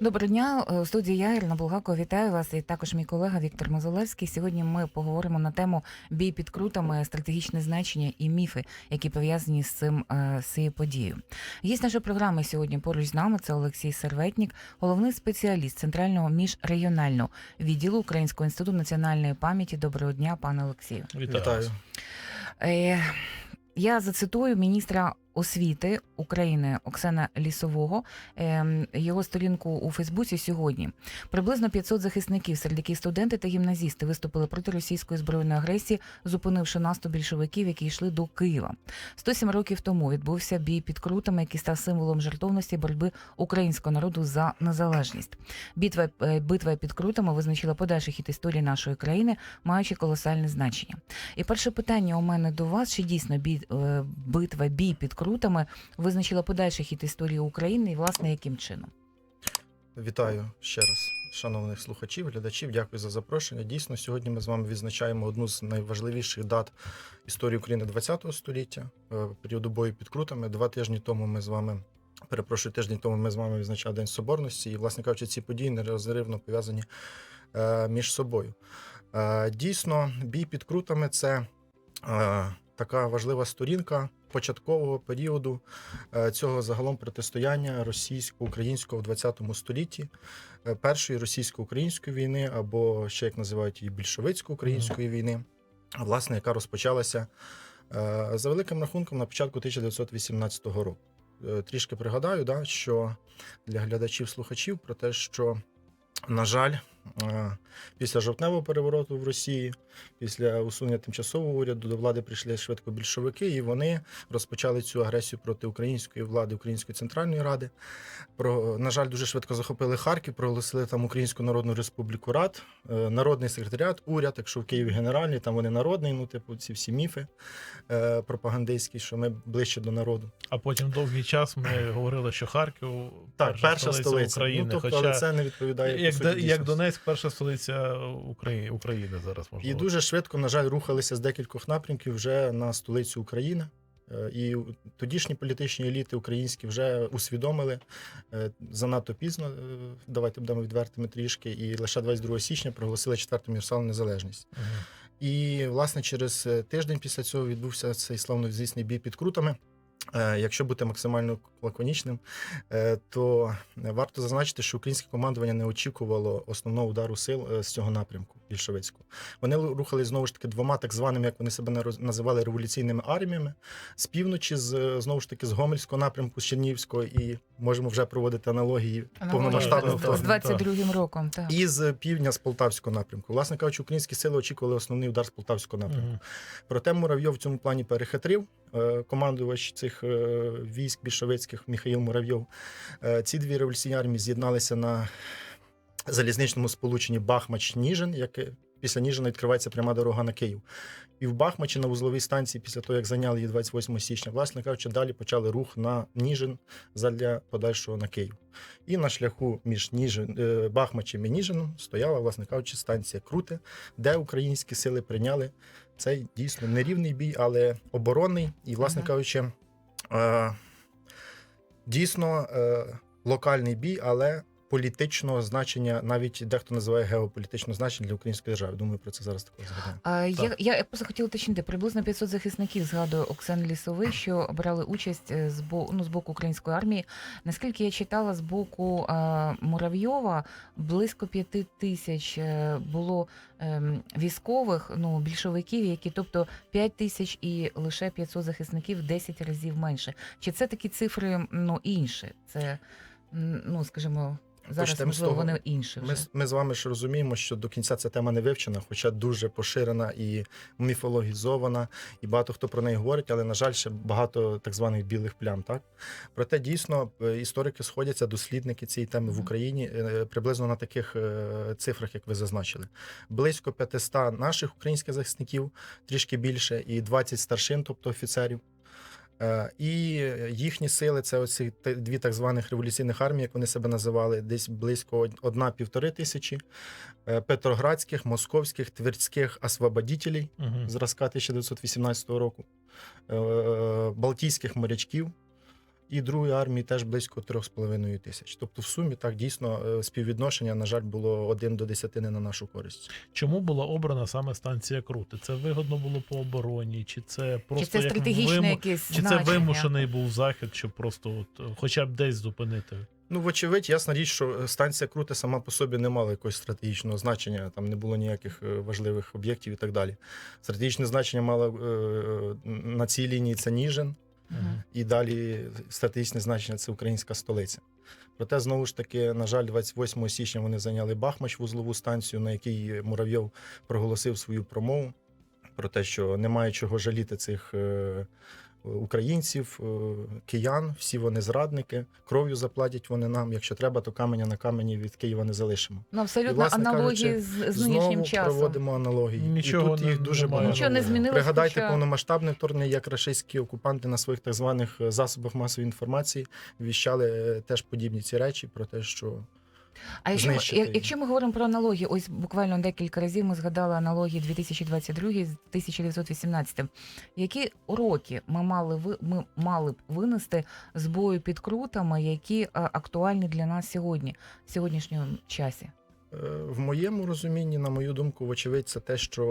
Доброго дня, Е, у студії я Ірина Булгакова. Вітаю вас і також мій колега Віктор Мозолевський. Сьогодні ми поговоримо на тему бій під крутами, стратегічне значення і міфи, які пов'язані з цим е, з цією подією. Гість нашої програми сьогодні поруч з нами це Олексій Серветнік, головний спеціаліст центрального міжрегіонального відділу Українського інституту національної пам'яті. Доброго дня, пане Олексію. Вітаю. Вітаю. Е, я зацитую міністра освіти України Оксана Лісового. Е, його сторінку у Фейсбуці сьогодні. Приблизно 500 захисників, серед яких студенти та гімназісти виступили проти російської збройної агресії, зупинивши наступ більшовиків, які йшли до Києва. 107 років тому відбувся бій під крутами, який став символом жертовності боротьби українського народу за незалежність. Битва, е, битва під крутами визначила подальший хід історії нашої країни, маючи колосальне значення. І перше питання у мене до вас: чи дійсно бій, е, битва бій під крутами визначила подальший хід історії України і власне яким чином? Вітаю ще раз, шановних слухачів, глядачів. Дякую за запрошення. Дійсно, сьогодні ми з вами відзначаємо одну з найважливіших дат історії України ХХ століття, е, періоду бою під крутами. Два тижні тому ми з вами. Перепрошую, тиждень тому ми з вами відзначали День Соборності, і, власне кажучи, ці події нерозривно пов'язані е, між собою. Е, дійсно, бій під крутами це е, така важлива сторінка початкового періоду е, цього загалом протистояння російсько-українського в 20 столітті, е, першої російсько-української війни, або ще як називають її більшовицько-української війни, власне, яка розпочалася е, за великим рахунком на початку 1918 року. Трішки пригадаю, да, що для глядачів-слухачів про те, що, на жаль, після жовтневого перевороту в Росії, після усунення тимчасового уряду до влади прийшли швидко більшовики, і вони розпочали цю агресію проти української влади, Української центральної ради. Про на жаль, дуже швидко захопили Харків, проголосили там Українську Народну Республіку Рад, е, народний секретаріат, уряд. Якщо в Києві генеральний, там вони народний. Ну, типу, ці всі міфи е, пропагандистські, що ми ближче до народу. А потім довгий час ми говорили, що Харків Так, перша столиця, України. Ну, тобто, Хоча але це не відповідає як, по суті, як дійсності. Перша столиця України, України зараз І можливо. дуже швидко, на жаль, рухалися з декількох напрямків вже на столицю України. Е, І тодішні політичні еліти українські вже усвідомили е, занадто пізно. е, Давайте будемо відвертими трішки. І лише 22 січня проголосили четверту універсальну незалежність. Мгм. І власне через тиждень після цього відбувся цей славнозвісний бій під крутами. Якщо бути максимально лаконічним, е, то варто зазначити, що українське командування не очікувало основного удару сил е, з цього напрямку більшовицького. Вони рухали знову ж таки двома так званими, як вони себе називали, революційними арміями з півночі, з е, знову ж таки з Гомельського напрямку, з Чернігівського, і можемо вже проводити аналогії повномасштабного так, з 22-м роком. Так. І з півдня з полтавського напрямку. Власне кажучи, українські сили очікували основний удар з полтавського напрямку. Мгм. Проте Муравйов в цьому плані перехитрив. Командувач цих військ більшовицьких Михаїл Муравйов. Е, Ці дві революційні армії з'єдналися на залізничному сполученні Бахмач-Ніжин, яке після Ніжина відкривається пряма дорога на Київ. І в Бахмачі на вузловій станції, після того, як зайняли її 28 січня, власне кажучи, далі почали рух на Ніжин задля подальшого на Київ. І на шляху між Ніжин, е, Бахмачем і Ніжином стояла, власне кажучи, станція Круте, де українські сили прийняли цей дійсно нерівний бій, але оборонний. І, власне Ага. кажучи, е, дійсно е, локальний бій, але політичного значення, навіть дехто називає геополітичного значення для української держави. Думаю, про це зараз також згадаємо. А, я, Так. я просто хотіла уточнити, приблизно 500 захисників, згадує Оксан Лісовий, що брали участь е, з боку, ну, з боку української армії. Наскільки я читала, з боку е, Муравйова близько п'яти тисяч е, було ем, військових, ну, більшовиків, які, тобто 5 тисяч і лише 500 захисників 10 разів менше. Чи це такі цифри ну, інші? Це, ну, скажімо, зараз, Почнемо з того, вони інші вже. Ми, ми з вами ж розуміємо, що до кінця ця тема не вивчена, хоча дуже поширена і міфологізована, і багато хто про неї говорить, але, на жаль, ще багато так званих білих плям. Так? Проте дійсно е, історики сходяться, дослідники цієї теми в Україні е, приблизно на таких е, цифрах, як ви зазначили. Близько 500 наших українських захисників, трішки більше, і 20 старшин, тобто офіцерів. Е, І їхні сили це оці дві так званих революційних армії, як вони себе називали, десь близько одна-півтори тисячі е, петроградських, московських, тверських освободітелей угу. зразка 1918 року, е, балтійських морячків, і другої армії теж близько 3,5 тисяч. Тобто, в сумі так дійсно е, співвідношення, на жаль, було 1 до 10 не на нашу користь. Чому була обрана саме станція Крути? Це вигодно було по обороні, чи це просто Чи це як стратегічне виму- якесь Чи це вимушений був захід, щоб просто от, е, хоча б десь зупинити? Ну, вочевидь, ясна річ, що станція Крути сама по собі не мала якогось стратегічного значення, там не було ніяких е, важливих об'єктів і так далі. Стратегічне значення мало е, на цій лінії це Ніжин, Мгм. і далі стратегічне значення це українська столиця. Проте, знову ж таки, на жаль, 28 січня вони зайняли Бахмач вузлову станцію, на якій Муравйов проголосив свою промову про те, що немає чого жаліти цих е, українців, е, киян, всі вони зрадники, кров'ю заплатять вони нам. Якщо треба, то каменя на камені від Києва не залишимо. Ну, абсолютно І, власне аналогії кажучи, з, з нинішнім Знову часом. проводимо аналогії. Нічого і тут їх дуже немає. багато. Нічого не змінилось. Пригадайте хоча- повномасштабне вторгнення, як рашистські окупанти на своїх так званих е, засобах масової інформації віщали е, теж подібні ці речі про те, що А якщо, ми- знищити якщо ми говоримо про аналогії, ось буквально декілька разів ми згадали аналогії 2022 з 1918. Які уроки ми мали ви ми мали б винести з бою під крутами, які е, актуальні для нас сьогодні, в сьогоднішньому часі? Е, В моєму розумінні, на мою думку, вочевидь, це те, що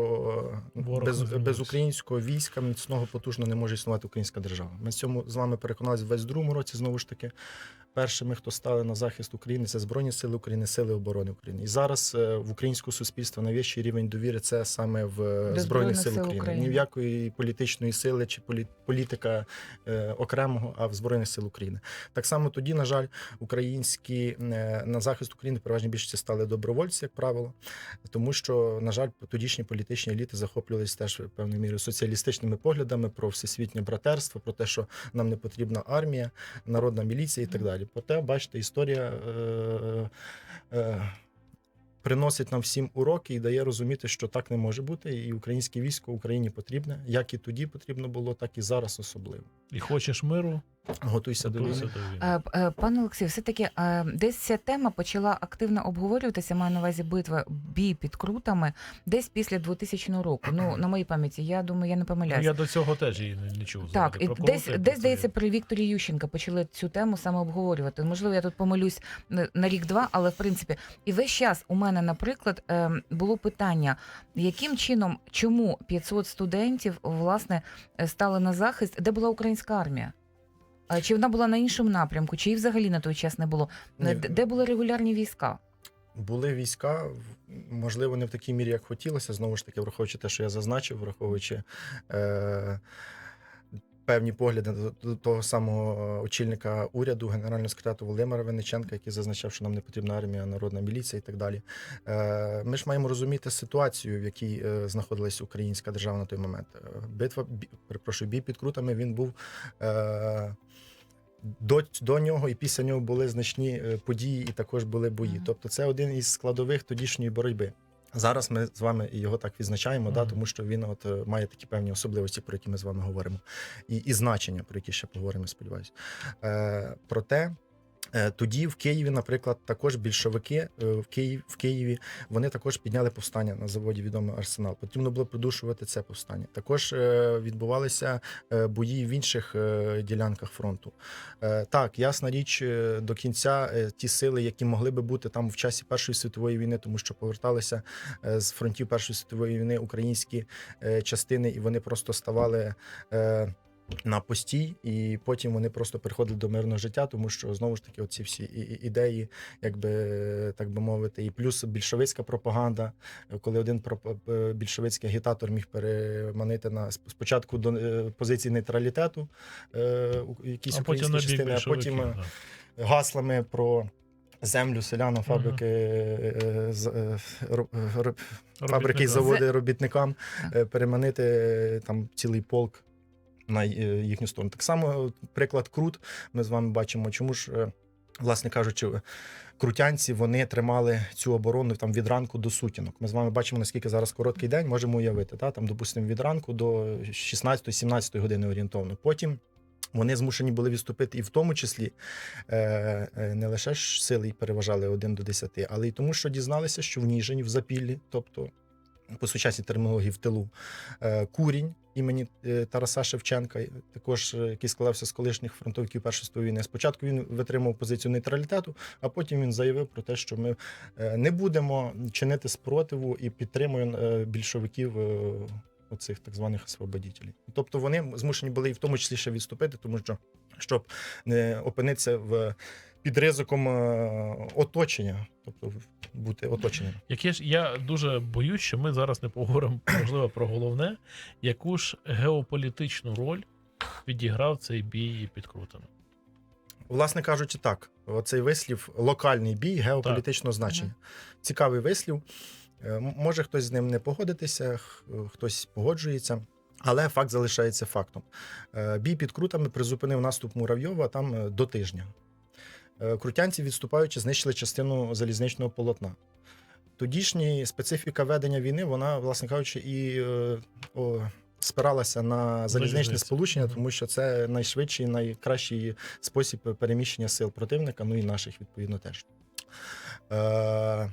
е, Ворог без, без українського війська міцного потужно не може існувати українська держава. Ми цьому з вами переконалися в 22-му році. Знову ж таки, першими, хто стали на захист України, це Збройні Сили України, Сили оборони України. І зараз е, в українського суспільства найвищий рівень довіри це саме в Збройних Збройних сил України. України. Ні в якої політичної сили чи полі- політика е, окремого, а в Збройних сил України. Так само тоді, на жаль, українські е, на захист України переважно більшості стали добровольці, як правило, тому що, на жаль, тодішні політичні еліти захоплювалися теж певною мірою соціалістичними поглядами про всесвітнє братерство, про те, що нам не потрібна армія, народна міліція і так далі. Проте, бачите, історія. Е- е- Приносить нам всім уроки і дає розуміти, що так не може бути, і українське військо Україні потрібне, як і тоді потрібно було, так і зараз особливо. І хочеш миру, Готуйся до війни. Е, е, Пане Олексію, все-таки е, десь ця тема почала активно обговорюватися, маю на увазі битва бій під крутами, десь після 2000 року. Ну, на моїй пам'яті, я думаю, я не помиляюсь. я до цього теж її не, чув. Так, і десь, десь здається, при Вікторі Ющенка почали цю тему саме обговорювати. Можливо, я тут помилюсь на- рік-два, але в принципі, і весь час у мене, наприклад, було питання, яким чином, чому 500 студентів власне стали на захист, де була українська армія? А Чи вона була на іншому напрямку, чи її взагалі на той час не було? Ні. Де де були регулярні війська? Були війська, можливо, не в такій мірі, як хотілося. Знову ж таки, враховуючи те, що я зазначив, враховуючи е, певні погляди до, того самого очільника уряду, генерального секретаря Володимира Винниченка, який зазначав, що нам не потрібна армія, народна міліція і так далі. Е, ми ж маємо розуміти ситуацію, в якій е, знаходилась українська держава на той момент. Е, Битва, перепрошую, бій під крутами він був. До, до нього і після нього були значні е, події, і також були бої. Мгм. Тобто, це один із складових тодішньої боротьби. Зараз ми з вами його так відзначаємо, да, тому що він от е, має такі певні особливості, про які ми з вами говоримо, і, і значення, про які ще поговоримо, сподіваюся. Е, проте. Е, Тоді в Києві, наприклад, також більшовики е, в Києві, в Києві вони також підняли повстання на заводі відомий арсенал. Потрібно було придушувати це повстання. Також е, відбувалися бої в інших ділянках фронту. Так, ясна річ, до кінця ті сили, які могли би бути там в часі Першої світової війни, тому що поверталися з фронтів Першої світової війни українські частини, і вони просто ставали. На постій, і потім вони просто приходили до мирного життя, тому що знову ж таки, оці всі ідеї, якби так би мовити, і плюс більшовицька пропаганда, коли один е, більшовицький агітатор міг переманити на спочатку до е, позиції нейтралітету, е, у- якісь а українські бік частини, а потім да. гаслами про землю, селянам, фабрики, ро- е, фабрики заводи робітникам переманити там цілий полк на е, їхню сторону. Так само е, приклад Крут. Ми з вами бачимо, чому ж, е, власне кажучи, крутянці вони тримали цю оборону там від ранку до сутінок. Ми з вами бачимо, наскільки зараз короткий день можемо уявити. Та? Там, допустимо, від ранку до 16-17 години орієнтовно. Потім. Вони змушені були відступити і в тому числі не лише ж сили переважали 1 до 10, але й тому, що дізналися, що в Ніжині, в Запіллі, тобто по сучасній термінології в тилу. Е, Курінь імені е, Тараса Шевченка, також е, який складався з колишніх фронтовиків Першої світової війни. Спочатку він витримав позицію нейтралітету, а потім він заявив про те, що ми не будемо чинити спротиву і підтримуємо більшовиків. Оцих так званих освободітелів. Тобто вони змушені були і в тому числі ще відступити, тому що щоб не опинитися в під ризиком оточення, тобто бути оточеним. Яке ж я дуже боюсь, що ми зараз не поговоримо можливо про головне, яку ж геополітичну роль відіграв цей бій під Крутами. Власне кажучи, так, оцей вислів локальний бій геополітичного значення. Цікавий вислів. Е, Може хтось з ним не погодитися, хтось погоджується. Але факт залишається фактом. Е, Бій під крутами призупинив наступ Муравйова там е, до тижня. Е, Крутянці, відступаючи, знищили частину залізничного полотна. Тодішня специфіка ведення війни, вона, власне кажучи, і е, о, спиралася на залізничне сполучення, тому що це найшвидший, найкращий спосіб переміщення сил противника, ну і наших, відповідно, теж. Е,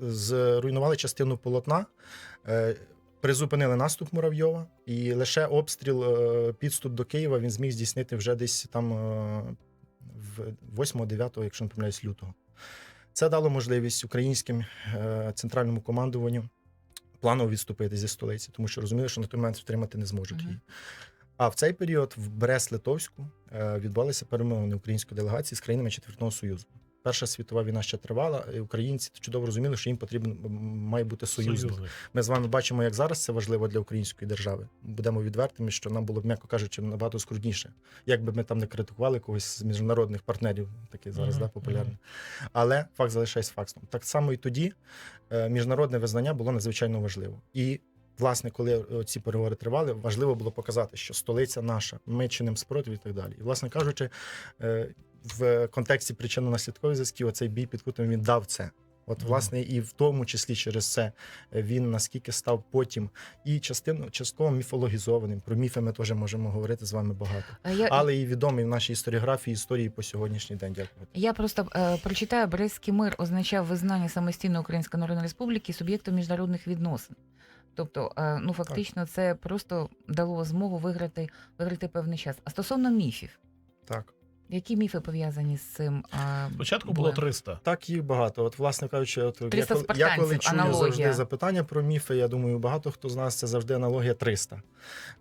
зруйнували частину полотна, е, призупинили наступ Муравйова, і лише обстріл, е, підступ до Києва він зміг здійснити вже десь там е, 8-9, якщо не помиляюсь, лютого. Це дало можливість українським е, центральному командуванню планово відступити зі столиці, тому що розуміли, що на той момент втримати не зможуть її. А в цей період в Брест-Литовську е, відбулися перемовини української делегації з країнами Четвертного Союзу. Перша світова війна ще тривала, і українці чудово розуміли, що їм потрібен має бути союзник. Союзник. Ми з вами бачимо, як зараз це важливо для української держави. Будемо відвертими, що нам було б, м'яко кажучи, набагато скрутніше. Як би ми там не критикували когось з міжнародних партнерів, такий зараз Мгм, да, популярний. Але факт залишається фактом. Так само і тоді е, міжнародне визнання було надзвичайно важливо. І власне, коли е, ці переговори тривали, важливо було показати, що столиця наша, ми чинимо спротив і так далі. І, власне кажучи, е, в контексті причинно-наслідкових зв'язків оцей бій під Кутом він дав це. От, власне, і в тому числі через це він наскільки став потім і частину частково міфологізованим. Про міфи ми теж можемо говорити з вами багато, Е, Я, але і відомий в нашій історіографії історії по сьогоднішній день. Дякую. Я просто е, прочитаю, Брестський мир означав визнання самостійної Української Народної Республіки суб'єктом міжнародних відносин. Тобто, е, ну фактично, це просто дало змогу виграти, виграти певний час. А стосовно міфів, Так. Які міфи пов'язані з цим? Спочатку було 300. Так, їх багато. От, власне кажучи, от я, 300 коли, я коли спартанців, чую аналогія. завжди запитання про міфи, я думаю, багато хто з нас це завжди аналогія 300.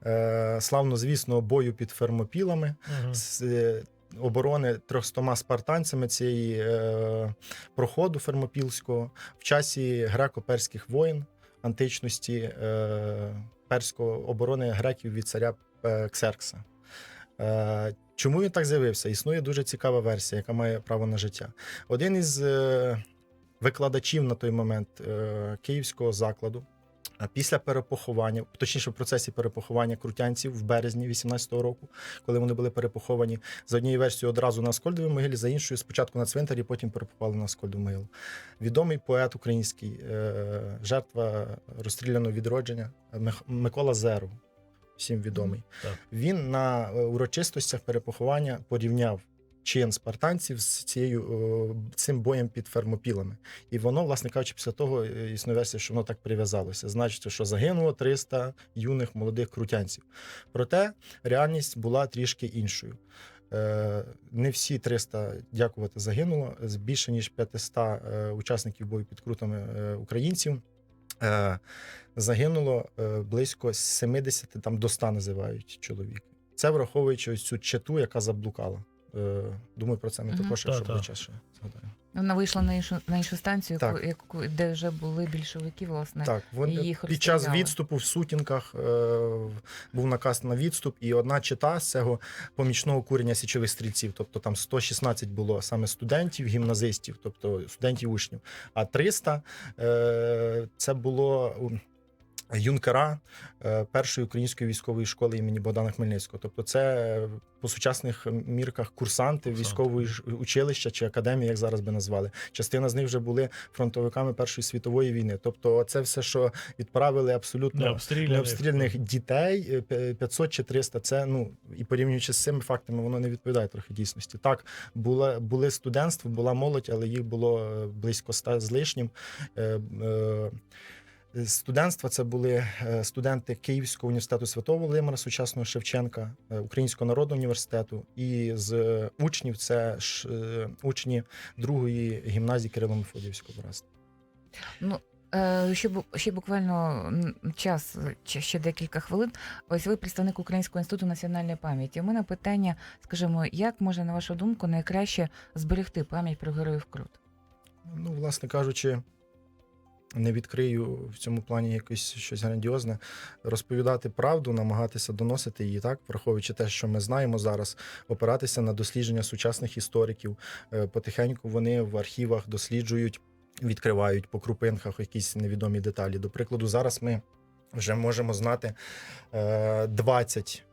Е, славно, звісно, бою під фермопілами, Мгм. з е, оборони 300 спартанцями цієї е, проходу фермопілського в часі греко-перських воєн античності, е, перського оборони греків від царя е, Ксеркса. Е, чому він так з'явився? Існує дуже цікава версія, яка має право на життя. Один із е, викладачів на той момент е, київського закладу. а Після перепоховання, точніше, в процесі перепоховання крутянців в березні 18-го року, коли вони були перепоховані за однією версією одразу на Аскольдовій могилі, за іншою спочатку на цвинтарі, потім перепоховали на Аскольдову могилу. Відомий поет український, е, жертва розстріляного відродження Микола Зеру, всім відомий. Так. Він на е, урочистостях перепоховання порівняв чин спартанців з цією цим боєм під фермопілами. І воно, власне кажучи, після того е, існує версія, що воно так прив'язалося. Значить, що загинуло 300 юних молодих крутянців. Проте реальність була трішки іншою. Е, Не всі 300, дякувати, загинуло. З більше ніж 500 е, учасників бою під крутами українців. Е, Загинуло е, близько 70, там до 100 називають чоловік. Це враховуючи ось цю чету, яка заблукала. Е, Думаю, про це ми також, якщо Та-та. буде час, ще згадаємо. Вона вийшла на іншу на іншу станцію, Так. яку- яку- де вже були більшовики, власне. Так, вони їх під час відступу в сутінках е, був наказ на відступ, і одна чита з цього помічного курення січових стрільців. Тобто там 116 було саме студентів, гімназистів, тобто студентів учнів. А 300 е, це було. Юнкера е, першої української військової школи імені Богдана Хмельницького. Тобто, це е, по сучасних мірках курсанти військової училища чи академії, як зараз би назвали. Частина з них вже були фронтовиками Першої світової війни. Тобто, це все, що відправили абсолютно необстріляних дітей, е, 500 чи 300, Це ну і порівнюючи з цими фактами, воно не відповідає трохи дійсності. Так, була були студентство, була молодь, але їх було е, близько 100 з лишнім. З студентства це були е, студенти Київського університету Святого Володимира, сучасного Шевченка, е, Українського народного університету, і з е, учнів це ж учні другої гімназії Кирило Мефодіївського братства. Ну, ще, ще буквально час, ще декілька хвилин. Ось ви представник Українського інституту національної пам'яті. У мене питання, скажімо, як може, на вашу думку, найкраще зберегти пам'ять про героїв Крут? Ну, власне кажучи, не відкрию в цьому плані якось щось грандіозне. Розповідати правду, намагатися доносити її, так, враховуючи те, що ми знаємо зараз, опиратися на дослідження сучасних істориків. Е, Потихеньку вони в архівах досліджують, відкривають по крупинках якісь невідомі деталі. До прикладу, зараз ми вже можемо знати е, 20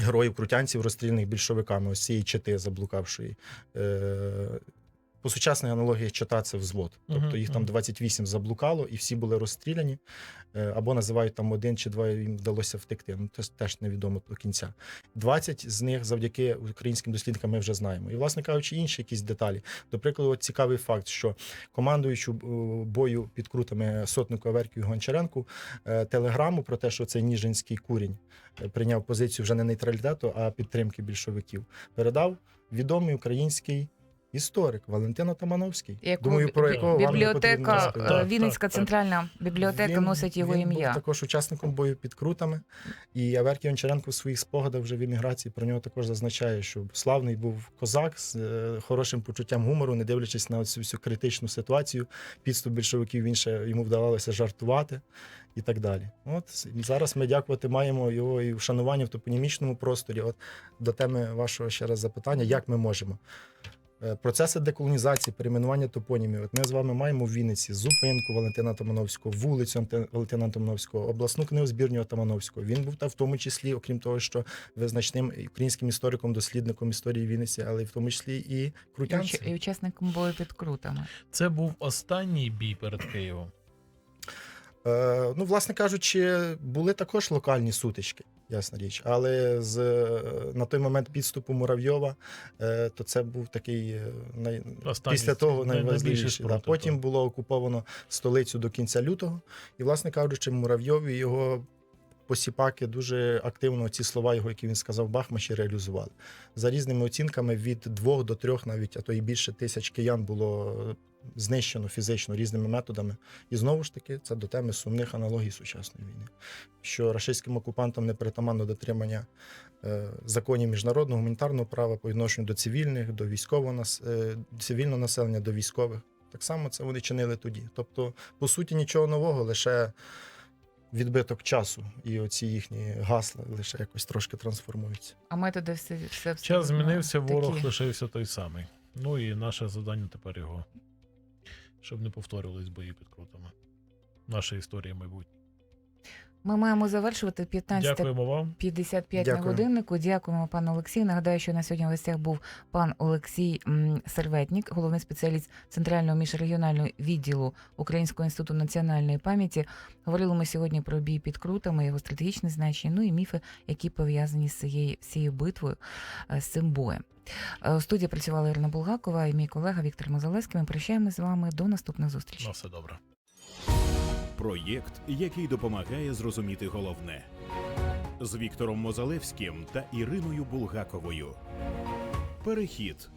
героїв крутянців, розстріляних більшовиками, ось цієї чити заблукавшої. По сучасній аналогії чита це взвод. Тобто їх там 28 заблукало, і всі були розстріляні, е, або називають там один чи два їм вдалося втекти. Ну, це теж невідомо до кінця. 20 з них завдяки українським дослідникам ми вже знаємо. І, власне кажучи, інші якісь деталі. До прикладу, от цікавий факт, що командуючу е, бою під крутами сотнику Аверкію Гончаренку е, телеграму про те, що це Ніжинський курінь прийняв позицію вже не нейтралітету, а підтримки більшовиків, передав відомий український. Історик Валентин Атамановський. Яку Думаю, про якого вам потрібно бібліотека, розповідати. е, Так, Вінницька так, так. центральна бібліотека Він- носить його він ім'я. був також учасником бою під крутами. І Аверкій Гончаренко в своїх спогадах вже в еміграції про нього також зазначає, що славний був козак з е, хорошим почуттям гумору, не дивлячись на цю всю критичну ситуацію. Підступ більшовиків він ще йому вдавалося жартувати і так далі. От зараз ми дякувати маємо його і вшанування в топонімічному просторі. От до теми вашого ще раз запитання, як ми можемо. Е, Процеси деколонізації, перейменування топонімів. От ми з вами маємо в Вінниці зупинку Валентина Томановського, вулицю Валентина Томановського, обласну книгозбірню Томановського. Він був та в тому числі, окрім того, що визначним українським істориком, дослідником історії Вінниці, але й в тому числі і І, і учасником бою під крутами. Це був останній бій перед Києвом. Е, ну, власне кажучи, були також локальні сутички, ясна річ. Але з на той момент підступу Муравйова, е, то це був такий е, най... Після того найважливіший. Да. Потім було окуповано столицю до кінця лютого. І, власне кажучи, Муравйов і його посіпаки дуже активно ці слова, його, які він сказав, Бахмачі, реалізували. За різними оцінками, від двох до трьох, навіть, а то і більше тисяч киян було е, знищено фізично різними методами. І знову ж таки, це до теми сумних аналогій сучасної війни. Що рашистським окупантам не притаманно дотримання е, законів міжнародного гуманітарного права по відношенню до цивільних, до військового е, цивільного населення, до військових. Так само це вони чинили тоді. Тобто, по суті, нічого нового, лише відбиток часу, і оці їхні гасла лише якось трошки трансформуються. А методи все, все Час змінився, ворог такі. лишився той самий. Ну і наше завдання тепер його, щоб не повторювались бої під крутами. Наша історія майбутнє. Ми маємо завершувати 15 Дякуємо вам. 55 на годиннику. Дякуємо, пане Олексію. Нагадаю, що на сьогодні в гостях був пан Олексій Серветнік, головний спеціаліст центрального міжрегіонального відділу Українського інституту національної пам'яті. Говорили ми сьогодні про бій під крутами, його стратегічне значення, ну і міфи, які пов'язані з цією всією битвою, е, з цим боєм. Е, У студії працювала Ірина Булгакова і мій колега Віктор Мозалевський. Ми прощаємося з вами до наступних зустрічей. На все добре. Проєкт, який допомагає зрозуміти головне з Віктором Мозалевським та Іриною Булгаковою. Перехід